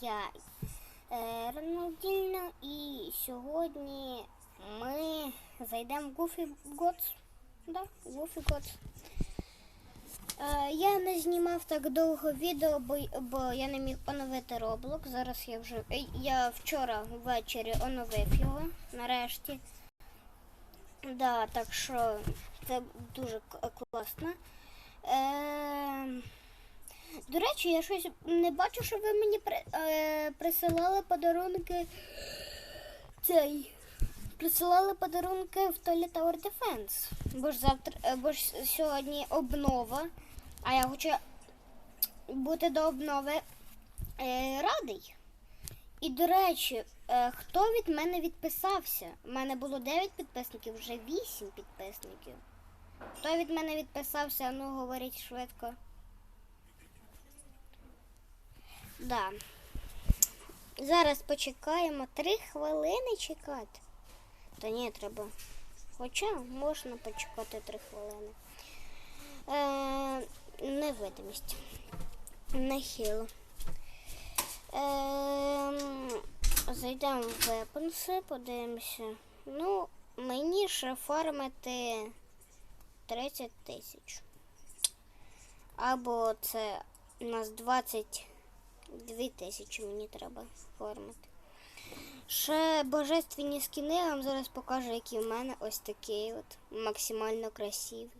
я е, і сьогодні ми зайдемо в Goofy Gods. Да, Goofy Gods. Е, я не знімав так довго відео, бо, бо я не міг оновити Roblox. Зараз я вже. е, Я вчора ввечері оновив його нарешті. Да, так що це дуже класно. Е, до речі, я щось не бачу, що ви мені при, е, присилали подарунки. Цей. Присилали подарунки в Toilet Tower Defense. Бо ж завтра, е, бо ж сьогодні обнова. А я хочу бути до обнови е, радий. І до речі, е, хто від мене відписався? У мене було 9 підписників, вже 8 підписників. Хто від мене відписався, ну говоріть швидко. Да. Зараз почекаємо. Три хвилини чекати. Та ні, треба. Хоча можна почекати три хвилини. Е, невидимість. Нахил. Е, зайдемо в вепенси, подивимося. Ну, мені ще фармити 30 тисяч. Або це у нас 22 тисячі мені треба формити. Ще божественні скіни я вам зараз покажу, які в мене ось такий от максимально красивий.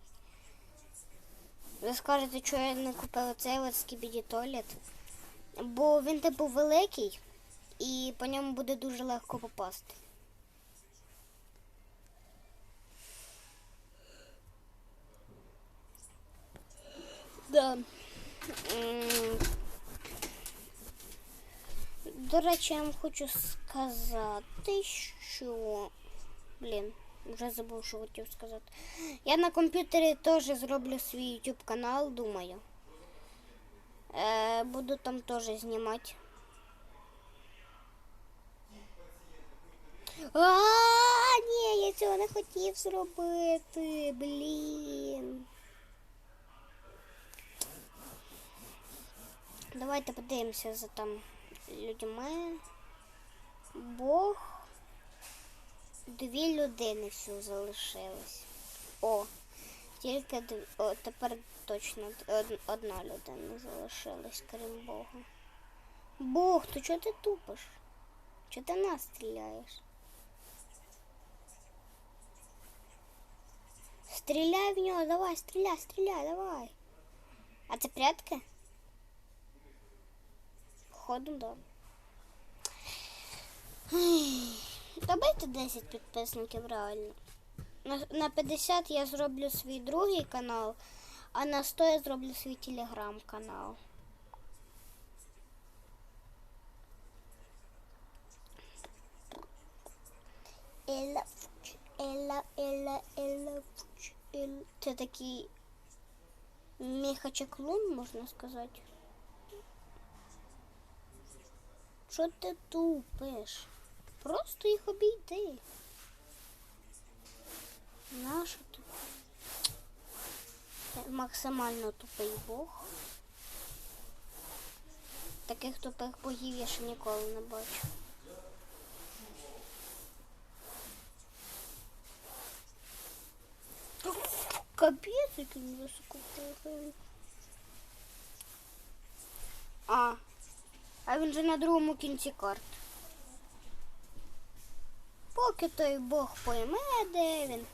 Ви скажете, що я не купила цей от скібіді туалет? Бо він типу великий і по ньому буде дуже легко попасти. Да. М, До речі, я вам хочу сказати, що. Блін, вже забув, що хотів сказати. Я на комп'ютері теж зроблю свій YouTube канал, думаю. Е, буду там теж знімати. А, ні, я цього не хотів зробити. Блін. Давайте подивимося за там Людьми. Бог. Дві людини всього залишилось. О, тільки дві. О, тепер точно одна людина залишилась, крім Бога. Бог, то чого ти тупиш? Чого ти нас стріляєш? Стріляй в нього, давай, стріляй, стріляй, давай. А це прятки? Походу, да. Давайте 10 підписників реально. На, на 50 я зроблю свій другий канал, а на 100 я зроблю свій телеграм-канал. Елла, Елла, Елла, Елла, Елла. Це такий мехачеклун, можна сказати. Що ти тупиш? Просто їх обійди. Нащо тут? Максимально тупий бог. Таких тупих богів я ще ніколи не бачу. Капець, як він високо пригає. А, а він же на другому кінці карт. Поки той Бог пойме, де він.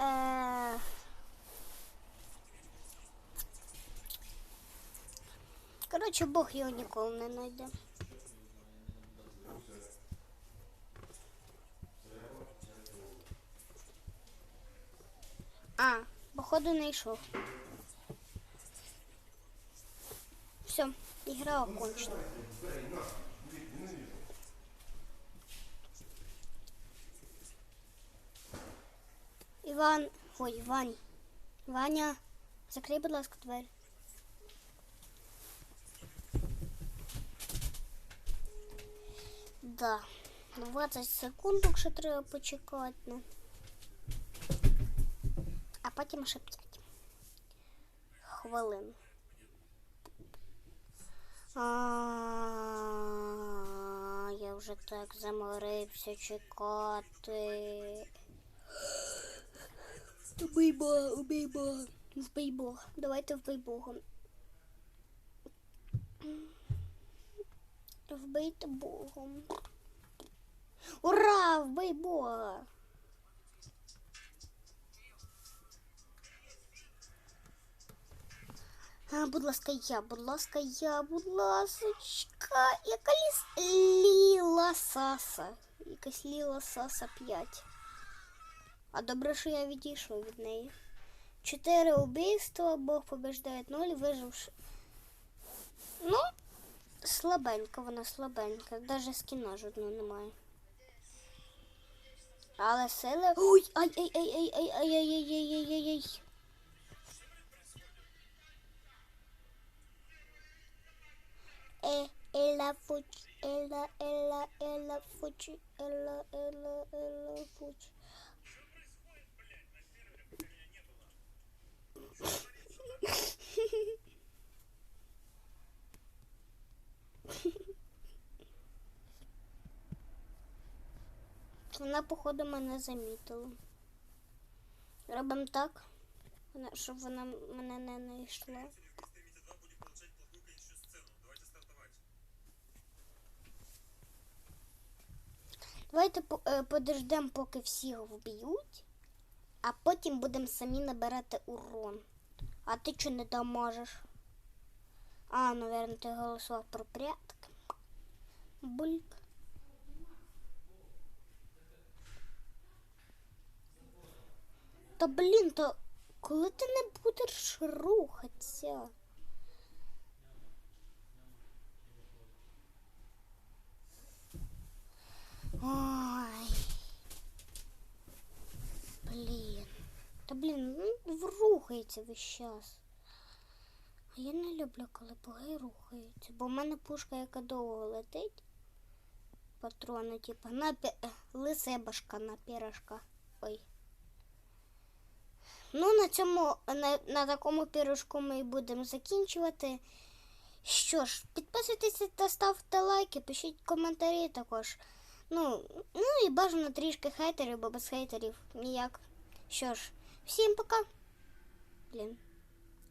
Е, Коротше, Бог його ніколи не знайде. Походу не йшов. Все, игра окончена. Іван, ой, Вань. Ваня, закрий, будь ласка, двері. Да, 20 секунд, ще треба почекати. Потім 5 хвилин. А, я вже так заморився чекати. Вбий Бога, вбий Бога. Вбий Бога. Давайте вбий Бога. Вбийте Богом. Ура! Вбий Бога! А, будь ласка, я, будь ласка, я, будь ласочка. Якась ліла саса. Якась ліла саса 5. А добре, що я відійшов від неї. Чотири убійства, Бог побеждає нуль, виживши. Ну, слабенька вона слабенька. Навіть скіна жодного немає. Але сили. Ой! Ай, Ela fute, ela, ela, ela fute, ela, ela, ela fute. Вона, походу, мене замітила. Робимо так, щоб вона мене не знайшла. Давайте е, подождемо, поки всіх вб'ють, а потім будемо самі набирати урон. А ти чого не доможеш? А, наверное, ти голосував про прятки. Бульк. Та блін, то коли ти не будеш рухатися? Ой. Блін. Та блін, ну рухається весь час. А я не люблю, коли боги рухаються, бо в мене пушка, яка довго летить. Патрони, типу, на е, лисе башка на пірашка. Ой. Ну, на цьому, на, на такому пірушку ми і будемо закінчувати. Що ж, підписуйтесь та ставте лайки, пишіть коментарі також. Ну, ну і бажано трішки хейтерів, бо без хейтерів ніяк. Що ж, всім пока. Блін.